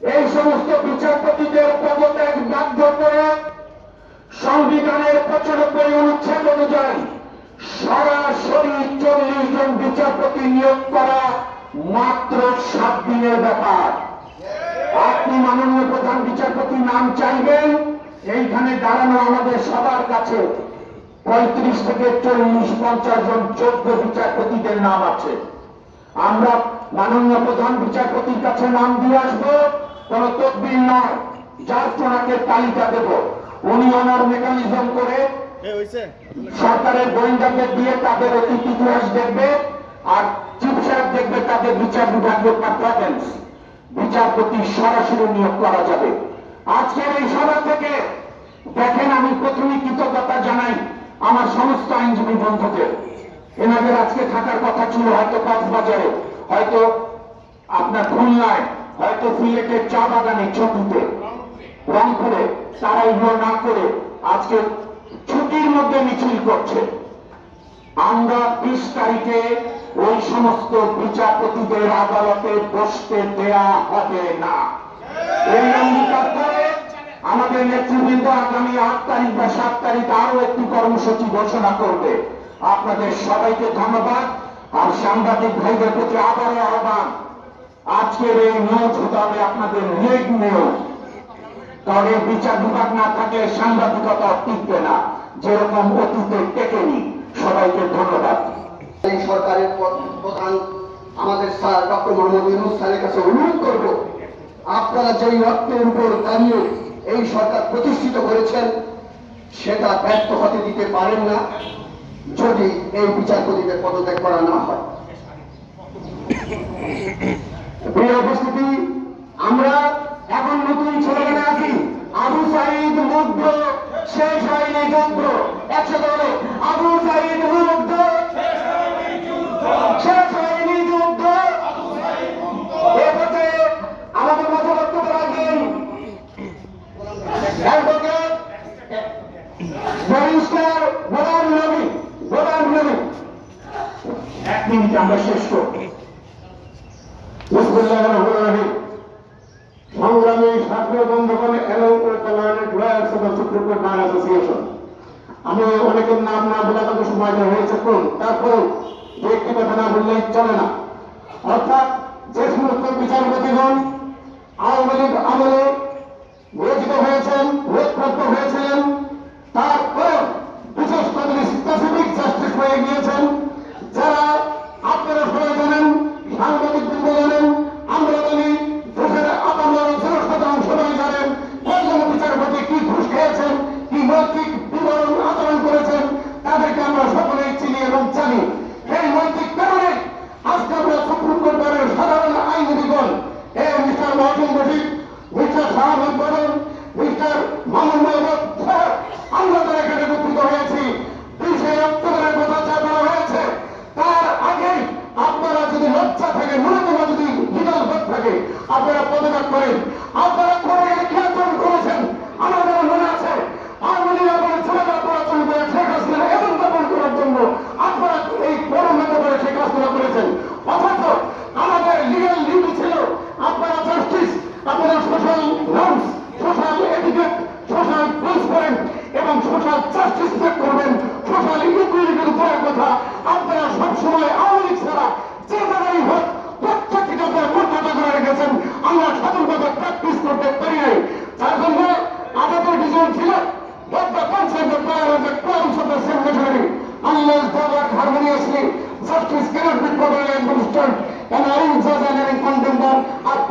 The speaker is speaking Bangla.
এই সমস্ত বিচারপতিদের পদত্যাগ বাধ্য করে সংবিধানের পঁচানব্বই অনুচ্ছেদ অনুযায়ী সরাসরি চল্লিশ জন বিচারপতি নিয়োগ করা মাত্র সাত দিনের ব্যাপার। আপনি মাননীয় প্রধান বিচারপতি নাম চাইবেন, এইখানে দাঁড়ানো আমাদের সবার কাছে পঁয়ত্রিশ থেকে চল্লিশ পঞ্চাশ জন যোগ্য বিচারপতিদের নাম আছে। আমরা মাননীয় প্রধান বিচারপতির কাছে নাম দিয়ে আসব। কোন তদবির নয় জাস্ট ওনাকে তালিকা দেব। উনি ওনার মেকানিজম করে সরকারের গোয়েন্দাদের দিয়ে তাদের অতীত ইতিহাস দেখবে আর চিফ সাহেব দেখবে তাদের বিচার বিভাগীয় পারফরমেন্স বিচারপতি সরাসরি নিয়োগ করা যাবে। আজকের এই সভা থেকে দেখেন আমি প্রথমে কৃতজ্ঞতা জানাই আমার সমস্ত আইনজীবী বন্ধুদের এনাদের আজকে থাকার কথা ছিল হয়তো কক্সবাজারে হয়তো আপনার খুলনায় হয়তো সিলেটের চা বাগানে ছবিতে রংপুরে তারা এগুলো না করে আজকে ছুটির মধ্যে মিছিল করছে। আমরা বিশ তারিখে ওই সমস্ত বিচারপতিদের আদালতে বসতে দেয়া হবে না। এই অঙ্গীকার করে আমাদের নেতৃবৃন্দ আগামী আট তারিখ বা সাত তারিখ আরও একটি কর্মসূচি ঘোষণা করবে। আপনাদের সবাইকে ধন্যবাদ। আর সাংবাদিক ভাইদের প্রতি আবারও আহ্বান। আজকের এই নিউজ হতে হবে আপনাদের লেগ নিউজ। কারণ এই বিচার বিভাগ না থাকলে সাংবাদিকতা টিকবে না। যেরকম অতীতে টেকেনি। সবাইকে ধন্যবাদ। এই সরকারের প্রধান আমাদের স্যার ডক্টর মোহাম্মদ ইউনুস স্যারের কাছে অনুরোধ করব, আপনারা যেই রক্তের উপর দাঁড়িয়ে এই সরকার প্রতিষ্ঠিত করেছেন, সেটা ব্যর্থ হতে দিতে পারেন না, যদি এই বিচারপতিদের পদত্যাগ করা না হয়। প্রিয় উপস্থিতি আমরা এখন নতুন ছেলেমেয়ে আছি। আবু সাইদ মুগ্ধ, শেষ হয়নি যুদ্ধ। একসাথে বলে আবু সাইদ মুগ্ধ, শেষ হয়নি যুদ্ধ। এ আমাদের মাঝে বক্তব্য রাখবেন। ব্যারিস্টার গোলাম নবী গোলাম নবী। এক মিনিট, আমরা শেষ করব। সংগ্রামী ছাত্র বন্ধুগণ এবং সুপ্রিম বার অ্যাসোসিয়েশন। আমি অনেকের নাম না বলে আমাকে সময় দেওয়া হয়েছে। কোন তারপরেও দু একটি কথা না বললেই চলে না। অর্থাৎ যে সমস্ত বিচারপতিগণ আওয়ামী লীগ আমলে নিয়োজিত হয়েছেন নিয়োগপ্রাপ্ত হয়েছিলেন করেন justice cannot be properly administered, and judge and any are